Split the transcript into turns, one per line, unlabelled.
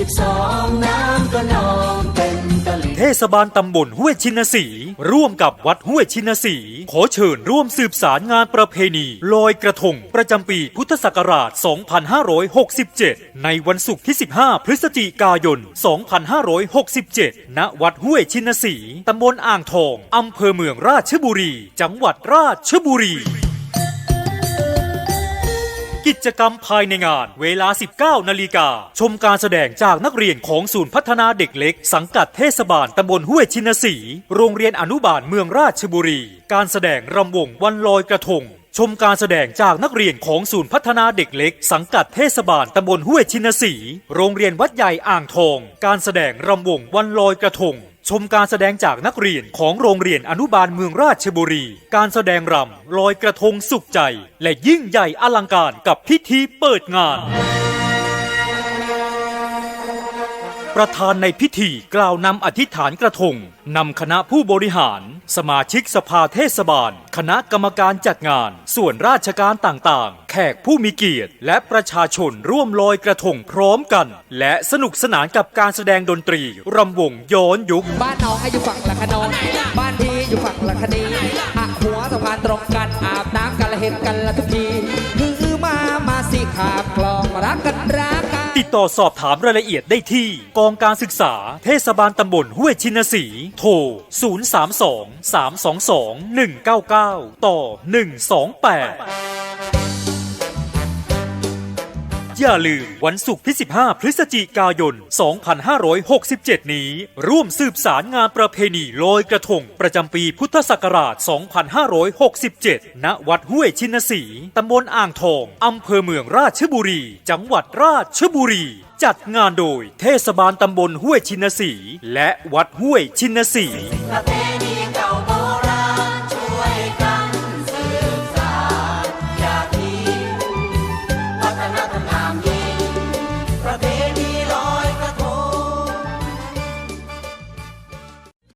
สิบสองน้ำก็นองเต็มตลิ่ง
เทศบาลตำบลห้วยชินสี ร่วมกับวัดห้วยชินสี ขอเชิญร่วมสืบสารงานประเพณีลอยกระทง ประจำปีพุทธศักราช 2567 ในวันศุกร์ที่ 15 พฤศจิกายน 2567 ณ วัดห้วยชินสี ตำบลอ่างทอง อำเภอเมืองราชบุรี จังหวัดราชบุรี กิจกรรมภายในงานเวลา 19 นาฬิกา ชมการแสดงจากนักเรียนของศูนย์พัฒนาเด็กเล็ก สังกัดเทศบาลตำบลห้วยชินสี โรงเรียนอนุบาลเมืองราชบุรี การแสดงรำวงวันลอยกระทง ชมการแสดงจากนักเรียนของศูนย์พัฒนาเด็กเล็ก สังกัดเทศบาลตำบลห้วยชินสี โรงเรียนวัดใหญ่อ่างทอง การแสดงรำวงวันลอยกระทง ชมการแสดงจากนักเรียนของโรงเรียนอนุบาลเมืองราชบุรี การแสดงรำลอยกระทงสุขใจ และยิ่งใหญ่อลังการกับพิธีเปิดงาน ประธานในพิธีกล่าวนำอธิษฐานกระทงนำคณะผู้บริหาร สมาชิกสภาเทศบาล คณะกรรมการจัดงาน ส่วนราชการต่างๆ แขกผู้มีเกียรติ และประชาชนร่วมลอยกระทงพร้อมกัน และสนุกสนานกับการแสดงดนตรีรำวงย้อนยุค
บ้านน้องให้อยู่ฝั่งละคนนบ้านพี่อยู่ฝั่งละคนีหัวสะพานตรงกันอาบน้ำกันละเห็นกันละทุกที
ติดต่อสอบถามรายละเอียดได้ที่ กองการศึกษา เทศบาลตำบลห้วยชินสี โทร 032 322 199 ต่อ 128 อย่าลืมวันศุกร์ที่ 15 พฤศจิกายน 2567 นี้ ร่วมสืบสารงานประเพณีลอยกระทง ประจำปีพุทธศักราช 2567 ณ วัดห้วยชินสี ตำบลอ่างทองอำเภอเมืองราชบุรี จังหวัดราชบุรี จัดงานโดยเทศบาลตำบลห้วยชินสี และวัดห้วยชินสี
ประเพณี